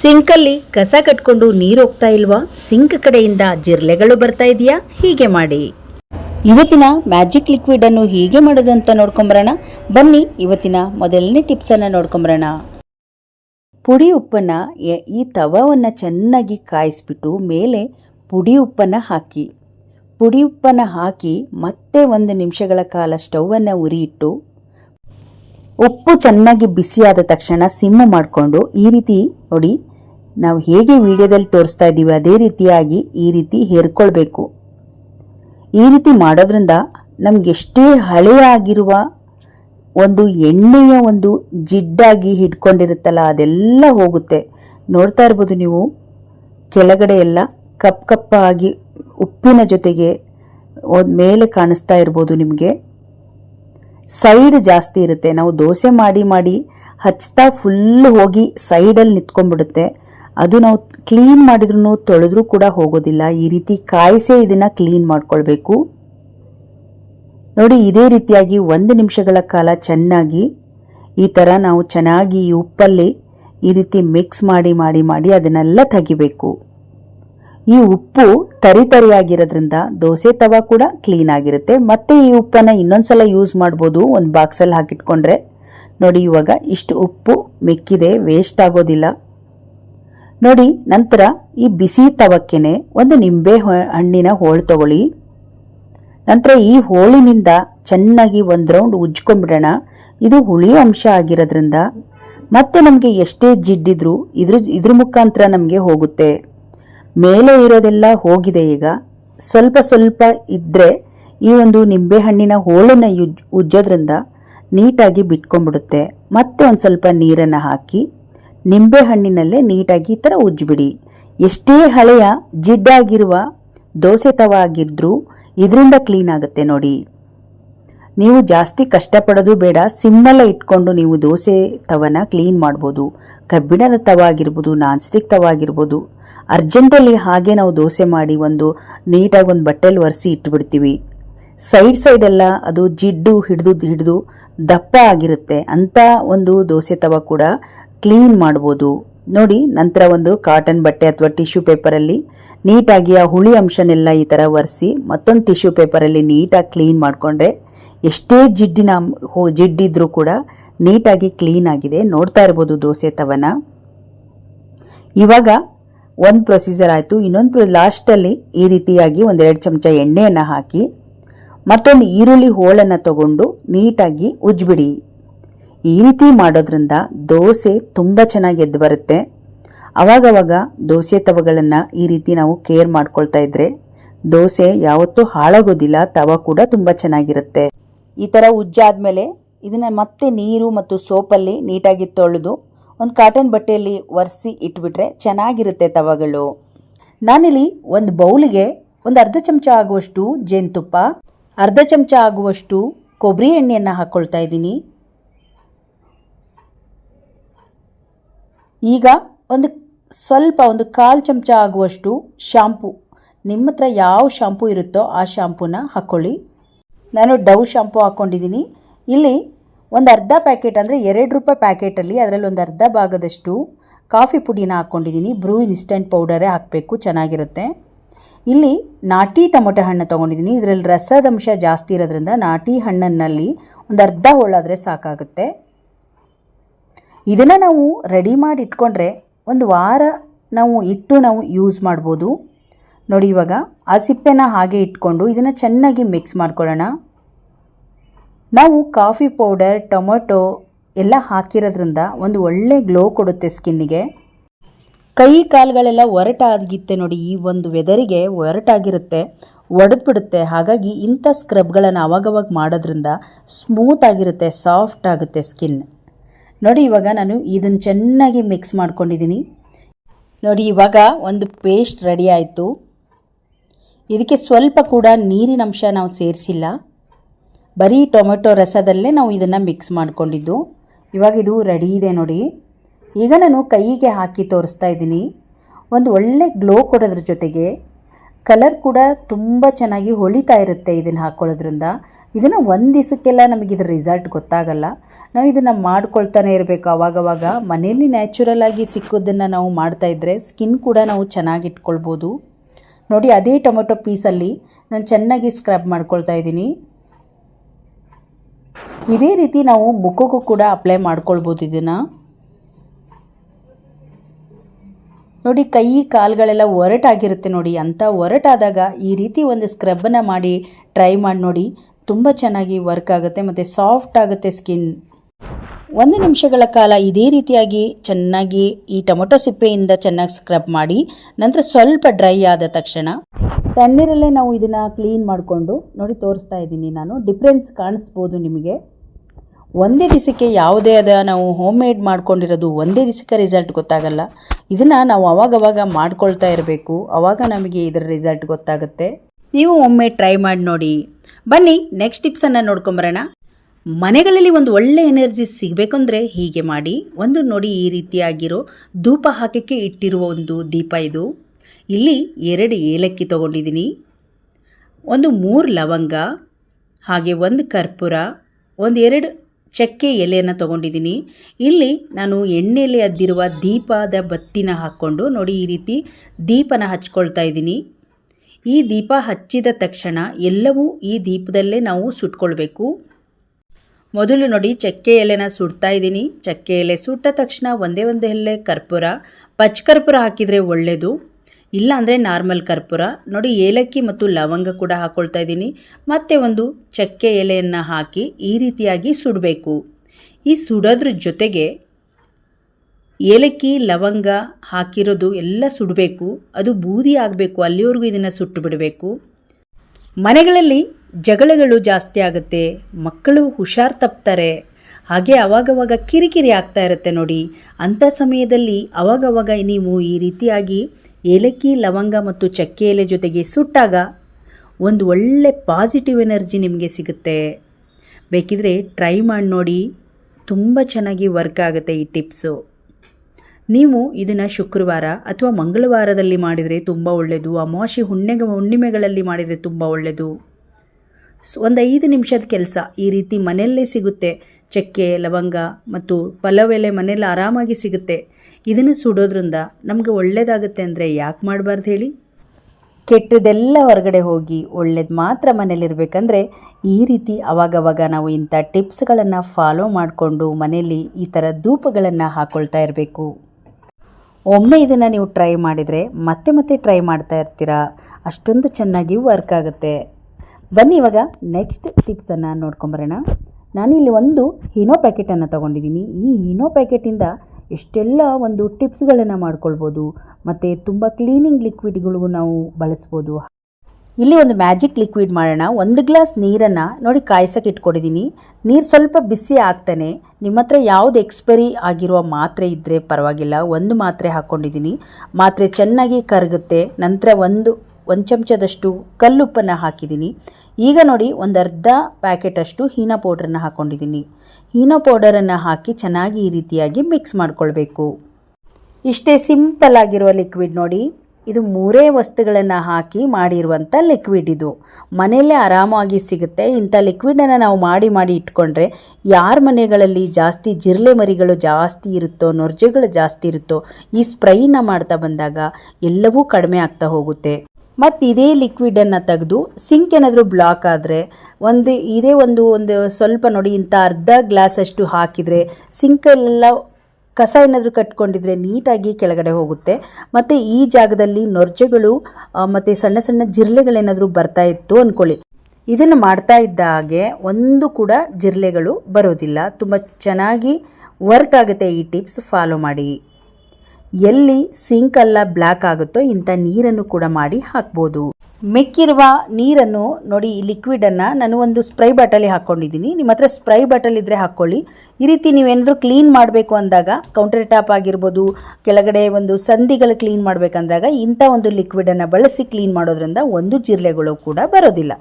ಸಿಂಕಲ್ಲಿ ಕಸ ಕಟ್ಕೊಂಡು ನೀರು ಹೋಗ್ತಾ ಇಲ್ವಾ? ಸಿಂಕ್ ಕಡೆಯಿಂದ ಜಿರ್ಲೆಗಳು ಬರ್ತಾ ಇದೆಯಾ? ಹೀಗೆ ಮಾಡಿ. ಇವತ್ತಿನ ಮ್ಯಾಜಿಕ್ ಲಿಕ್ವಿಡ್ ಅನ್ನು ಹೀಗೆ ಮಾಡೋದು ಅಂತ ನೋಡ್ಕೊಂಬರೋಣ. ಬನ್ನಿ, ಇವತ್ತಿನ ಮೊದಲನೇ ಟಿಪ್ಸನ್ನು ನೋಡ್ಕೊಂಬರೋಣ. ಪುಡಿ ಉಪ್ಪನ್ನು ಈ ತವವನ್ನು ಚೆನ್ನಾಗಿ ಕಾಯಿಸ್ಬಿಟ್ಟು ಮೇಲೆ ಪುಡಿ ಉಪ್ಪನ್ನು ಹಾಕಿ. ಪುಡಿ ಉಪ್ಪನ್ನು ಹಾಕಿ ಮತ್ತೆ ಒಂದು ನಿಮಿಷಗಳ ಕಾಲ ಸ್ಟೌವನ್ನು ಉರಿ ಇಟ್ಟು ಉಪ್ಪು ಚೆನ್ನಾಗಿ ಬಿಸಿಯಾದ ತಕ್ಷಣ ಸಿಮ್ ಮಾಡಿಕೊಂಡು ಈ ರೀತಿ ನೋಡಿ, ನಾವು ಹೇಗೆ ವಿಡಿಯೋದಲ್ಲಿ ತೋರಿಸ್ತಾ ಇದ್ದೀವಿ ಅದೇ ರೀತಿಯಾಗಿ ಈ ರೀತಿ ಹೇರ್ಕೊಳ್ಬೇಕು. ಈ ರೀತಿ ಮಾಡೋದ್ರಿಂದ ನಮಗೆಷ್ಟೇ ಹಳೆಯಾಗಿರುವ ಒಂದು ಎಣ್ಣೆಯ ಒಂದು ಜಿಡ್ಡಾಗಿ ಹಿಡ್ಕೊಂಡಿರುತ್ತಲ್ಲ, ಅದೆಲ್ಲ ಹೋಗುತ್ತೆ. ನೋಡ್ತಾ ಇರ್ಬೋದು ನೀವು, ಕೆಳಗಡೆ ಎಲ್ಲ ಕಪ್ ಕಪ್ಪಾಗಿ ಉಪ್ಪಿನ ಜೊತೆಗೆ ಮೇಲೆ ಕಾಣಿಸ್ತಾ ಇರ್ಬೋದು ನಿಮಗೆ. ಸೈಡ್ ಜಾಸ್ತಿ ಇರುತ್ತೆ. ನಾವು ದೋಸೆ ಮಾಡಿ ಮಾಡಿ ಹಚ್ತಾ ಫುಲ್ ಹೋಗಿ ಸೈಡಲ್ಲಿ ನಿಂತ್ಕೊಂಡ್ಬಿಡುತ್ತೆ. ಅದು ನಾವು ಕ್ಲೀನ್ ಮಾಡಿದ್ರು ತೊಳೆದ್ರೂ ಕೂಡ ಹೋಗೋದಿಲ್ಲ. ಈ ರೀತಿ ಕಾಯಿಸೇ ಇದನ್ನು ಕ್ಲೀನ್ ಮಾಡ್ಕೊಳ್ಬೇಕು. ನೋಡಿ, ಇದೇ ರೀತಿಯಾಗಿ ಒಂದು ನಿಮಿಷಗಳ ಕಾಲ ಚೆನ್ನಾಗಿ ಈ ಥರ ನಾವು ಚೆನ್ನಾಗಿ ಉಪ್ಪಲ್ಲಿ ಈ ರೀತಿ ಮಿಕ್ಸ್ ಮಾಡಿ ಮಾಡಿ ಮಾಡಿ ಅದನ್ನೆಲ್ಲ ತೆಗಿಬೇಕು. ಈ ಉಪ್ಪು ತರಿ ಆಗಿರೋದ್ರಿಂದ ದೋಸೆ ತವ ಕೂಡ ಕ್ಲೀನ್ ಆಗಿರುತ್ತೆ. ಮತ್ತೆ ಈ ಉಪ್ಪನ್ನು ಇನ್ನೊಂದ್ಸಲ ಯೂಸ್ ಮಾಡ್ಬೋದು. ಒಂದು ಬಾಕ್ಸಲ್ಲಿ ಹಾಕಿಟ್ಕೊಂಡ್ರೆ. ನೋಡಿ, ಇವಾಗ ಇಷ್ಟು ಉಪ್ಪು ಮೆಕ್ಕಿದೆ. ವೇಸ್ಟ್ ಆಗೋದಿಲ್ಲ. ನೋಡಿ, ನಂತರ ಈ ಬಿಸಿ ತವಕ್ಕೆನೆ ಒಂದು ನಿಂಬೆ ಹಣ್ಣಿನ ಹೋಳು ತಗೊಳ್ಳಿ. ನಂತರ ಈ ಹೋಳಿನಿಂದ ಚೆನ್ನಾಗಿ ಒಂದು ರೌಂಡ್ ಉಜ್ಕೊಂಡ್ಬಿಡೋಣ. ಇದು ಹುಳಿ ಅಂಶ ಆಗಿರೋದ್ರಿಂದ. ಮತ್ತೆ ನಮಗೆ ಎಷ್ಟೇ ಜಿಡ್ಡಿದ್ರು ಇದ್ರ ಇದ್ರ ಮುಖಾಂತರ ನಮಗೆ ಹೋಗುತ್ತೆ. ಮೇಲೆ ಇರೋದೆಲ್ಲ ಹೋಗಿದೆ ಈಗ. ಸ್ವಲ್ಪ ಸ್ವಲ್ಪ ಇದ್ದರೆ ಈ ಒಂದು ನಿಂಬೆಹಣ್ಣಿನ ಹೋಳನ್ನು ಯುಜ್ ಉಜ್ಜೋದ್ರಿಂದ ನೀಟಾಗಿ ಬಿಟ್ಕೊಂಡ್ಬಿಡುತ್ತೆ. ಮತ್ತೆ ಒಂದು ಸ್ವಲ್ಪ ನೀರನ್ನು ಹಾಕಿ ನಿಂಬೆಹಣ್ಣಿನಲ್ಲೇ ನೀಟಾಗಿ ಈ ಥರ ಉಜ್ಜಿಬಿಡಿ. ಎಷ್ಟೇ ಹಳೆಯ ಜಿಡ್ಡಾಗಿರುವ ದೋಸೆ ತವ ಆಗಿದ್ರೂ ಇದರಿಂದ ಕ್ಲೀನ್ ಆಗುತ್ತೆ ನೋಡಿ. ನೀವು ಜಾಸ್ತಿ ಕಷ್ಟಪಡೋದು ಬೇಡ ಸಿಮ್ಮೆಲ್ಲ ಇಟ್ಕೊಂಡು ನೀವು ದೋಸೆ ತವನ ಕ್ಲೀನ್ ಮಾಡ್ಬೋದು. ಕಬ್ಬಿಣದ ತವ ಆಗಿರ್ಬೋದು ನಾನ್ ಸ್ಟಿಕ್ ತವ ಆಗಿರ್ಬೋದು ಅರ್ಜೆಂಟಲ್ಲಿ ಹಾಗೆ ನಾವು ದೋಸೆ ಮಾಡಿ ಒಂದು ನೀಟಾಗಿ ಒಂದು ಬಟ್ಟೆಲಿ ಒರೆಸಿ ಇಟ್ಬಿಡ್ತೀವಿ. ಸೈಡ್ ಸೈಡೆಲ್ಲ ಅದು ಜಿಡ್ಡು, ಹಿಡಿದು ಹಿಡಿದು ದಪ್ಪ ಆಗಿರುತ್ತೆ. ಅಂಥ ಒಂದು ದೋಸೆ ತವ ಕೂಡ ಕ್ಲೀನ್ ಮಾಡ್ಬೋದು. ನೋಡಿ, ನಂತರ ಒಂದು ಕಾಟನ್ ಬಟ್ಟೆ ಅಥವಾ ಟಿಶ್ಯೂ ಪೇಪರಲ್ಲಿ ನೀಟಾಗಿ ಆ ಹುಳಿ ಅಂಶನೆಲ್ಲ ಈ ಥರ ಒರೆಸಿ ಮತ್ತೊಂದು ಟಿಶ್ಯೂ ಪೇಪರಲ್ಲಿ ನೀಟಾಗಿ ಕ್ಲೀನ್ ಮಾಡಿಕೊಂಡ್ರೆ ಎಷ್ಟೇ ಜಿಡ್ಡಿನ ಹೋ, ಜಿಡ್ಡಿದ್ರೂ ಕೂಡ ನೀಟಾಗಿ ಕ್ಲೀನ್ ಆಗಿದೆ. ನೋಡ್ತಾ ಇರ್ಬೋದು ದೋಸೆ ತವನ. ಇವಾಗ ಒಂದು ಪ್ರೊಸೀಜರ್ ಆಯಿತು. ಇನ್ನೊಂದು ಲಾಸ್ಟಲ್ಲಿ ಈ ರೀತಿಯಾಗಿ ಒಂದೆರಡು ಚಮಚ ಎಣ್ಣೆಯನ್ನು ಹಾಕಿ, ಮತ್ತೊಂದು ಈರುಳ್ಳಿ ಹೋಳನ್ನು ತಗೊಂಡು ನೀಟಾಗಿ ಉಜ್ಬಿಡಿ ಈ ರೀತಿ ಮಾಡೋದ್ರಿಂದ ದೋಸೆ ತುಂಬ ಚೆನ್ನಾಗಿ ಎದ್ದು ಬರುತ್ತೆ. ಅವಾಗವಾಗ ದೋಸೆ ತವಗಳನ್ನು ಈ ರೀತಿ ನಾವು ಕೇರ್ ಮಾಡ್ಕೊಳ್ತಾ ಇದ್ರೆ ದೋಸೆ ಯಾವತ್ತೂ ಹಾಳಾಗೋದಿಲ್ಲ, ತವ ಕೂಡ ತುಂಬ ಚೆನ್ನಾಗಿರುತ್ತೆ. ಈ ಥರ ಉಜ್ಜಾದಮೇಲೆ ಇದನ್ನು ಮತ್ತೆ ನೀರು ಮತ್ತು ಸೋಪಲ್ಲಿ ನೀಟಾಗಿ ತೊಳೆದು ಒಂದು ಕಾಟನ್ ಬಟ್ಟೆಯಲ್ಲಿ ಒರೆಸಿ ಇಟ್ಬಿಟ್ರೆ ಚೆನ್ನಾಗಿರುತ್ತೆ ತವಗಳು. ನಾನಿಲ್ಲಿ ಒಂದು ಬೌಲಿಗೆ ಒಂದು ಅರ್ಧ ಚಮಚ ಆಗುವಷ್ಟು ಜೇನುತುಪ್ಪ, ಅರ್ಧ ಚಮಚ ಆಗುವಷ್ಟು ಕೊಬ್ಬರಿ ಎಣ್ಣೆಯನ್ನು ಹಾಕ್ಕೊಳ್ತಾ ಇದ್ದೀನಿ. ಈಗ ಒಂದು ಸ್ವಲ್ಪ ಒಂದು ಕಾಲು ಚಮಚ ಆಗುವಷ್ಟು ಶಾಂಪು. ನಿಮ್ಮ ಹತ್ರ ಯಾವ ಶಾಂಪು ಇರುತ್ತೋ ಆ ಶಾಂಪೂನ ಹಾಕ್ಕೊಳ್ಳಿ ನಾನು ಡವ್ ಶಾಂಪು ಹಾಕ್ಕೊಂಡಿದ್ದೀನಿ. ಇಲ್ಲಿ ಒಂದು ಅರ್ಧ ಪ್ಯಾಕೆಟ್ ಅಂದರೆ ಎರಡು ರೂಪಾಯಿ ಪ್ಯಾಕೆಟಲ್ಲಿ ಅದರಲ್ಲಿ ಒಂದು ಅರ್ಧ ಭಾಗದಷ್ಟು ಕಾಫಿ ಪುಡಿನ ಹಾಕ್ಕೊಂಡಿದ್ದೀನಿ. ಬ್ರೂ ಇನ್ಸ್ಟೆಂಟ್ ಪೌಡರೇ ಹಾಕಬೇಕು, ಚೆನ್ನಾಗಿರುತ್ತೆ. ಇಲ್ಲಿ ನಾಟಿ ಟೊಮೊಟೊ ಹಣ್ಣು ತೊಗೊಂಡಿದ್ದೀನಿ. ಇದರಲ್ಲಿ ರಸದ ಅಂಶ ಜಾಸ್ತಿ ಇರೋದ್ರಿಂದ ನಾಟಿ ಹಣ್ಣನ್ನಲ್ಲಿ ಒಂದು ಅರ್ಧ ಹೋಳಾದರೆ ಸಾಕಾಗುತ್ತೆ. ಇದನ್ನು ನಾವು ರೆಡಿ ಮಾಡಿ ಇಟ್ಕೊಂಡ್ರೆ ಒಂದು ವಾರ ನಾವು ಇಟ್ಟು ನಾವು ಯೂಸ್ ಮಾಡ್ಬೋದು. ನೋಡಿ ಇವಾಗ, ಆ ಸಿಪ್ಪೆನ ಹಾಗೆ ಇಟ್ಕೊಂಡು ಇದನ್ನು ಚೆನ್ನಾಗಿ ಮಿಕ್ಸ್ ಮಾಡ್ಕೊಳ್ಳೋಣ. ನಾವು ಕಾಫಿ ಪೌಡರ್ ಟೊಮೊಟೊ ಎಲ್ಲ ಹಾಕಿರೋದ್ರಿಂದ ಒಂದು ಒಳ್ಳೆ ಗ್ಲೋ ಕೊಡುತ್ತೆ ಸ್ಕಿನ್ನಿಗೆ ಕೈ ಕಾಲುಗಳೆಲ್ಲ ಒರಟಾಗಿತ್ತೆ ನೋಡಿ, ಈ ಒಂದು ವೆದರಿಗೆ ಒರಟಾಗಿರುತ್ತೆ, ಒಡೆದ್ಬಿಡುತ್ತೆ. ಹಾಗಾಗಿ ಇಂಥ ಸ್ಕ್ರಬ್ಗಳನ್ನು ಅವಾಗವಾಗ ಮಾಡೋದ್ರಿಂದ ಸ್ಮೂತ್ ಆಗಿರುತ್ತೆ ಸಾಫ್ಟ್ ಆಗುತ್ತೆ ಸ್ಕಿನ್ ನೋಡಿ ಇವಾಗ ನಾನು ಇದನ್ನು ಚೆನ್ನಾಗಿ ಮಿಕ್ಸ್ ಮಾಡ್ಕೊಂಡಿದ್ದೀನಿ. ನೋಡಿ ಇವಾಗ ಒಂದು ಪೇಸ್ಟ್ ರೆಡಿ ಆಯಿತು. ಇದಕ್ಕೆ ಸ್ವಲ್ಪ ಕೂಡ ನೀರಿನಂಶ ನಾವು ಸೇರಿಸಿಲ್ಲ. ಬರೀ ಟೊಮೆಟೊ ರಸದಲ್ಲೇ ನಾವು ಇದನ್ನು ಮಿಕ್ಸ್ ಮಾಡಿಕೊಂಡಿದ್ದು. ಇವಾಗ ಇದು ರೆಡಿ ಇದೆ ನೋಡಿ. ಈಗ ನಾನು ಕೈಗೆ ಹಾಕಿ ತೋರಿಸ್ತಾ ಇದ್ದೀನಿ. ಒಂದು ಒಳ್ಳೆ ಗ್ಲೋ ಕೊಡೋದ್ರ ಜೊತೆಗೆ ಕಲರ್ ಕೂಡ ತುಂಬ ಚೆನ್ನಾಗಿ ಹೊಳಿತಾ ಇರುತ್ತೆ ಇದನ್ನು ಹಾಕ್ಕೊಳ್ಳೋದ್ರಿಂದ ಇದನ್ನು ಒಂದು ದಿವಸಕ್ಕೆಲ್ಲ ನಮಗೆ ಇದ್ರ ರಿಸಲ್ಟ್ ಗೊತ್ತಾಗಲ್ಲ. ನಾವು ಇದನ್ನು ಮಾಡ್ಕೊಳ್ತಾನೆ ಇರಬೇಕು. ಅವಾಗವಾಗ ಮನೆಯಲ್ಲಿ ನ್ಯಾಚುರಲ್ ಆಗಿ ಸಿಕ್ಕೋದನ್ನು ನಾವು ಮಾಡ್ತಾಯಿದ್ರೆ ಸ್ಕಿನ್ ಕೂಡ ನಾವು ಚೆನ್ನಾಗಿ ಇಟ್ಕೊಳ್ಬೋದು. ನೋಡಿ ಅದೇ ಟೊಮೆಟೊ ಪೀಸಲ್ಲಿ ನಾನು ಚೆನ್ನಾಗಿ ಸ್ಕ್ರಬ್ ಮಾಡ್ಕೊಳ್ತಾ ಇದ್ದೀನಿ. ಇದೇ ರೀತಿ ನಾವು ಮುಖಕ್ಕೂ ಕೂಡ ಅಪ್ಲೈ ಮಾಡ್ಕೊಳ್ಬೋದು ಇದನ್ನು. ನೋಡಿ ಕೈ, ಕಾಲುಗಳೆಲ್ಲ ಒರಟಾಗಿರುತ್ತೆ ನೋಡಿ ಅಂಥ ಒರಟಾದಾಗ ಈ ರೀತಿ ಒಂದು ಸ್ಕ್ರಬ್ಬನ್ನು ಮಾಡಿ ಟ್ರೈ ಮಾಡಿ ನೋಡಿ, ತುಂಬ ಚೆನ್ನಾಗಿ ವರ್ಕ್ ಆಗುತ್ತೆ ಮತ್ತು ಸಾಫ್ಟ್ ಆಗುತ್ತೆ ಸ್ಕಿನ್ ಒಂದು ನಿಮಿಷಗಳ ಕಾಲ ಇದೇ ರೀತಿಯಾಗಿ ಚೆನ್ನಾಗಿ ಈ ಟೊಮೊಟೊ ಸಿಪ್ಪೆಯಿಂದ ಚೆನ್ನಾಗಿ ಸ್ಕ್ರಬ್ ಮಾಡಿ, ನಂತರ ಸ್ವಲ್ಪ ಡ್ರೈ ಆದ ತಕ್ಷಣ ತಣ್ಣೀರಲ್ಲೇ ನಾವು ಇದನ್ನು ಕ್ಲೀನ್ ಮಾಡಿಕೊಂಡು, ನೋಡಿ ತೋರಿಸ್ತಾ ಇದ್ದೀನಿ ನಾನು ಡಿಫ್ರೆನ್ಸ್ ಕಾಣಿಸ್ಬೋದು ನಿಮಗೆ. ಒಂದೇ ದಿವಸಕ್ಕೆ ಯಾವುದೇ ಆದ ನಾವು ಹೋಮ್ ಮೇಡ್ ಮಾಡ್ಕೊಂಡಿರೋದು ಒಂದೇ ದಿವಸಕ್ಕೆ ರಿಸಲ್ಟ್ ಗೊತ್ತಾಗಲ್ಲ. ಇದನ್ನು ನಾವು ಅವಾಗವಾಗ ಮಾಡ್ಕೊಳ್ತಾ ಇರಬೇಕು, ಅವಾಗ ನಮಗೆ ಇದರ ರಿಸಲ್ಟ್ ಗೊತ್ತಾಗುತ್ತೆ. ನೀವು ಒಮ್ಮೆ ಟ್ರೈ ಮಾಡಿ ನೋಡಿ. ಬನ್ನಿ ನೆಕ್ಸ್ಟ್ ಟಿಪ್ಸನ್ನು ನೋಡ್ಕೊಂಬರೋಣ. ಮನೆಗಳಲ್ಲಿ ಒಂದು ಒಳ್ಳೆ ಎನರ್ಜಿ ಸಿಗಬೇಕಂದ್ರೆ ಹೀಗೆ ಮಾಡಿ ಒಂದು ನೋಡಿ ಈ ರೀತಿಯಾಗಿರೋ ಧೂಪ ಹಾಕಕ್ಕೆ ಇಟ್ಟಿರುವ ಒಂದು ದೀಪ ಇದು. ಇಲ್ಲಿ ಎರಡು ಏಲಕ್ಕಿ ತೊಗೊಂಡಿದ್ದೀನಿ. ಒಂದು ಮೂರು ಲವಂಗ, ಹಾಗೆ ಒಂದು ಕರ್ಪೂರ, ಒಂದು ಎರಡು ಚಕ್ಕೆ ಎಲೆಯನ್ನು ತೊಗೊಂಡಿದ್ದೀನಿ. ಇಲ್ಲಿ ನಾನು ಎಣ್ಣೆಯಲ್ಲಿ ಅದ್ದಿರುವ ದೀಪದ ಬತ್ತಿನ ಹಾಕ್ಕೊಂಡು ನೋಡಿ ಈ ರೀತಿ ದೀಪನ ಹಚ್ಕೊಳ್ತಾ ಇದ್ದೀನಿ. ಈ ದೀಪ ಹಚ್ಚಿದ ತಕ್ಷಣ ಎಲ್ಲವೂ ಈ ದೀಪದಲ್ಲೇ ನಾವು ಸುಟ್ಕೊಳ್ಬೇಕು. ಮೊದಲು ನೋಡಿ ಚಕ್ಕೆ ಎಲೆನ ಸುಡ್ತಾ ಇದ್ದೀನಿ. ಚಕ್ಕೆ ಎಲೆ ಸುಟ್ಟ ತಕ್ಷಣ ಒಂದೇ ಒಂದು ಎಲೆ ಕರ್ಪೂರ. ಪಚ್ಚ ಕರ್ಪೂರ ಹಾಕಿದರೆ ಒಳ್ಳೆಯದು ಇಲ್ಲ ಅಂದರೆ ನಾರ್ಮಲ್ ಕರ್ಪೂರ. ನೋಡಿ ಏಲಕ್ಕಿ ಮತ್ತು ಲವಂಗ ಕೂಡ ಹಾಕ್ಕೊಳ್ತಾ ಇದ್ದೀನಿ. ಮತ್ತು ಒಂದು ಚಕ್ಕೆ ಎಲೆಯನ್ನು ಹಾಕಿ ಈ ರೀತಿಯಾಗಿ ಸುಡಬೇಕು. ಈ ಸುಡೋದ್ರ ಜೊತೆಗೆ ಏಲಕ್ಕಿ, ಲವಂಗ ಹಾಕಿರೋದು ಎಲ್ಲ ಸುಡಬೇಕು. ಅದು ಬೂದಿ ಆಗಬೇಕು. ಅಲ್ಲಿವರೆಗೂ ಇದನ್ನು ಸುಟ್ಟು ಬಿಡಬೇಕು ಮನೆಗಳಲ್ಲಿ ಜಗಳಗಳು ಜಾಸ್ತಿ ಆಗುತ್ತೆ, ಮಕ್ಕಳು ಹುಷಾರ್ ತಪ್ತಾರೆ. ಹಾಗೆ ಅವಾಗವಾಗ ಕಿರಿಕಿರಿ ಆಗ್ತಾ ಇರುತ್ತೆ ನೋಡಿ. ಅಂಥ ಸಮಯದಲ್ಲಿ ಅವಾಗವಾಗ ನೀವು ಈ ರೀತಿಯಾಗಿ ಏಲಕ್ಕಿ, ಲವಂಗ ಮತ್ತು ಚಕ್ಕೆ ಎಲೆ ಜೊತೆಗೆ ಸುಟ್ಟಾಗ ಒಂದು ಒಳ್ಳೆ ಪಾಸಿಟಿವ್ ಎನರ್ಜಿ ನಿಮಗೆ ಸಿಗುತ್ತೆ. ಬೇಕಿದ್ರೆ ಟ್ರೈ ಮಾಡಿ ನೋಡಿ. ತುಂಬ ಚೆನ್ನಾಗಿ ವರ್ಕ್ ಆಗುತ್ತೆ ಈ ಟಿಪ್ಸು ನೀವು ಇದನ್ನು ಶುಕ್ರವಾರ ಅಥವಾ ಮಂಗಳವಾರದಲ್ಲಿ ಮಾಡಿದರೆ ತುಂಬ ಒಳ್ಳೆಯದು ಅಮಾವಾಸ್ಯೆ ಹುಣ್ಣೆ ಹುಣ್ಣಿಮೆಗಳಲ್ಲಿ ಮಾಡಿದರೆ ತುಂಬ ಒಳ್ಳೆಯದು ಒಂದು ಐದು ನಿಮಿಷದ ಕೆಲಸ. ಈ ರೀತಿ ಮನೆಯಲ್ಲೇ ಸಿಗುತ್ತೆ. ಚಕ್ಕೆ, ಲವಂಗ ಮತ್ತು ಪಲಾವ್ ಎಲೆ ಮನೆಯಲ್ಲಿ ಆರಾಮಾಗಿ ಸಿಗುತ್ತೆ. ಇದನ್ನು ಸುಡೋದ್ರಿಂದ ನಮಗೆ ಒಳ್ಳೆಯದಾಗುತ್ತೆ ಅಂದರೆ ಯಾಕೆ ಮಾಡಬಾರ್ದು ಹೇಳಿ? ಕೆಟ್ಟದೆಲ್ಲ ಹೊರಗಡೆ ಹೋಗಿ ಒಳ್ಳೇದು ಮಾತ್ರ ಮನೇಲಿರಬೇಕಂದ್ರೆ ಈ ರೀತಿ ಅವಾಗವಾಗ ನಾವು ಇಂಥ ಟಿಪ್ಸ್ಗಳನ್ನು ಫಾಲೋ ಮಾಡಿಕೊಂಡು ಮನೆಯಲ್ಲಿ ಈ ಥರ ಧೂಪಗಳನ್ನು ಹಾಕ್ಕೊಳ್ತಾ ಇರಬೇಕು. ಒಮ್ಮೆ ಇದನ್ನು ನೀವು ಟ್ರೈ ಮಾಡಿದರೆ ಮತ್ತೆ ಮತ್ತೆ ಟ್ರೈ ಮಾಡ್ತಾ ಇರ್ತೀರಾ? ಅಷ್ಟೊಂದು ಚೆನ್ನಾಗಿ ವರ್ಕ್ ಆಗುತ್ತೆ. ಬನ್ನಿ ಇವಾಗ ನೆಕ್ಸ್ಟ್ ಟಿಪ್ಸನ್ನು ನೋಡ್ಕೊಂಬರೋಣ ನಾನಿಲ್ಲಿ ಒಂದು ಹೀನೋ ಪ್ಯಾಕೆಟನ್ನು ತೊಗೊಂಡಿದ್ದೀನಿ ಈ ಹೀನೋ ಪ್ಯಾಕೆಟಿಂದ ಎಷ್ಟೆಲ್ಲ ಒಂದು ಟಿಪ್ಸ್ಗಳನ್ನು ಮಾಡ್ಕೊಳ್ಬೋದು, ಮತ್ತು ತುಂಬ ಕ್ಲೀನಿಂಗ್ ಲಿಕ್ವಿಡ್ಗಳಿಗೂ ನಾವು ಬಳಸ್ಬೋದು. ಇಲ್ಲಿ ಒಂದು ಮ್ಯಾಜಿಕ್ ಲಿಕ್ವಿಡ್ ಮಾಡೋಣ. ಒಂದು ಗ್ಲಾಸ್ ನೀರನ್ನು ನೋಡಿ ಕಾಯಿಸೋಕೆ ಇಟ್ಕೊಂಡಿದ್ದೀನಿ ನೀರು ಸ್ವಲ್ಪ ಬಿಸಿ ಆಗ್ತಾನೆ. ನಿಮ್ಮ ಹತ್ರ ಯಾವುದು ಎಕ್ಸ್ಪೈರಿ ಆಗಿರುವ ಮಾತ್ರೆ ಇದ್ದರೆ ಪರವಾಗಿಲ್ಲ. ಒಂದು ಮಾತ್ರೆ ಹಾಕ್ಕೊಂಡಿದ್ದೀನಿ ಮಾತ್ರೆ ಚೆನ್ನಾಗಿ ಕರಗುತ್ತೆ. ನಂತರ ಒಂದು ಒಂದು ಚಮಚದಷ್ಟು ಕಲ್ಲುಪ್ಪನ್ನು ಹಾಕಿದ್ದೀನಿ ಈಗ ನೋಡಿ ಒಂದು ಅರ್ಧ ಪ್ಯಾಕೆಟಷ್ಟು ಹೀನಾ ಪೌಡ್ರನ್ನು ಹಾಕ್ಕೊಂಡಿದ್ದೀನಿ ಹೀನಾ ಪೌಡರನ್ನು ಹಾಕಿ ಚೆನ್ನಾಗಿ ಈ ರೀತಿಯಾಗಿ ಮಿಕ್ಸ್ ಮಾಡ್ಕೊಳ್ಬೇಕು. ಇಷ್ಟೇ ಸಿಂಪಲ್ ಆಗಿರುವ ಲಿಕ್ವಿಡ್ ನೋಡಿ. ಇದು ಮೂರೇ ವಸ್ತುಗಳನ್ನು ಹಾಕಿ ಮಾಡಿರುವಂಥ ಲಿಕ್ವಿಡ್ ಇದು. ಮನೆಯಲ್ಲೇ ಆರಾಮಾಗಿ ಸಿಗುತ್ತೆ. ಇಂಥ ಲಿಕ್ವಿಡನ್ನು ನಾವು ಮಾಡಿ ಮಾಡಿ ಇಟ್ಕೊಂಡ್ರೆ ಯಾರ ಮನೆಗಳಲ್ಲಿ ಜಾಸ್ತಿ ಜಿರಲೆ ಮರಿಗಳು ಜಾಸ್ತಿ ಇರುತ್ತೋ, ನೊರ್ಜೆಗಳು ಜಾಸ್ತಿ ಇರುತ್ತೋ, ಈ ಸ್ಪ್ರೈನ ಮಾಡ್ತಾ ಬಂದಾಗ ಎಲ್ಲವೂ ಕಡಿಮೆ ಆಗ್ತಾ ಹೋಗುತ್ತೆ. ಮತ್ತು ಇದೇ ಲಿಕ್ವಿಡನ್ನು ತೆಗೆದು ಸಿಂಕ್ ಏನಾದರೂ ಬ್ಲಾಕ್ ಆದರೆ ಒಂದು ಇದೇ ಒಂದು ಒಂದು ಸ್ವಲ್ಪ ನೋಡಿ ಇಂಥ ಅರ್ಧ ಗ್ಲಾಸಷ್ಟು ಹಾಕಿದರೆ ಸಿಂಕಲ್ಲೆಲ್ಲ ಕಸ ಏನಾದರೂ ಕಟ್ಕೊಂಡಿದ್ರೆ ನೀಟಾಗಿ ಕೆಳಗಡೆ ಹೋಗುತ್ತೆ. ಮತ್ತು ಈ ಜಾಗದಲ್ಲಿ ನೊರ್ಜೆಗಳು ಮತ್ತು ಸಣ್ಣ ಸಣ್ಣ ಜಿರಲೆಗಳೇನಾದರೂ ಬರ್ತಾ ಇತ್ತು ಅಂದ್ಕೊಳ್ಳಿ ಇದನ್ನು ಮಾಡ್ತಾ ಇದ್ದ ಹಾಗೆ ಒಂದು ಕೂಡ ಜಿರಲೆಗಳು ಬರೋದಿಲ್ಲ. ತುಂಬ ಚೆನ್ನಾಗಿ ವರ್ಕ್ ಆಗುತ್ತೆ ಈ ಟಿಪ್ಸ್ ಫಾಲೋ ಮಾಡಿ. ಎಲ್ಲಿ ಸಿಂಕ್ ಎಲ್ಲ ಬ್ಲ್ಯಾಕ್ ಆಗುತ್ತೋ ಇಂಥ ನೀರನ್ನು ಕೂಡ ಮಾಡಿ ಹಾಕ್ಬೋದು. ಮೆಕ್ಕಿರುವ ನೀರನ್ನು ನೋಡಿ, ಈ ಲಿಕ್ವಿಡನ್ನು ನಾನು ಒಂದು ಸ್ಪ್ರೈ ಬಾಟಲಿ ಹಾಕ್ಕೊಂಡಿದ್ದೀನಿ. ನಿಮ್ಮ ಹತ್ರ ಸ್ಪ್ರೈ ಬಾಟಲ್ ಇದ್ದರೆ ಹಾಕ್ಕೊಳ್ಳಿ. ಈ ರೀತಿ ನೀವೇನಾದರೂ ಕ್ಲೀನ್ ಮಾಡಬೇಕು ಅಂದಾಗ ಕೌಂಟರ್ ಟಾಪ್ ಆಗಿರ್ಬೋದು, ಕೆಳಗಡೆ ಒಂದು ಸಂಧಿಗಳು ಕ್ಲೀನ್ ಮಾಡಬೇಕಂದಾಗ ಇಂಥ ಒಂದು ಲಿಕ್ವಿಡನ್ನು ಬಳಸಿ ಕ್ಲೀನ್ ಮಾಡೋದ್ರಿಂದ ಒಂದು ಜಿರಳೆಗಳು ಕೂಡ ಬರೋದಿಲ್ಲ.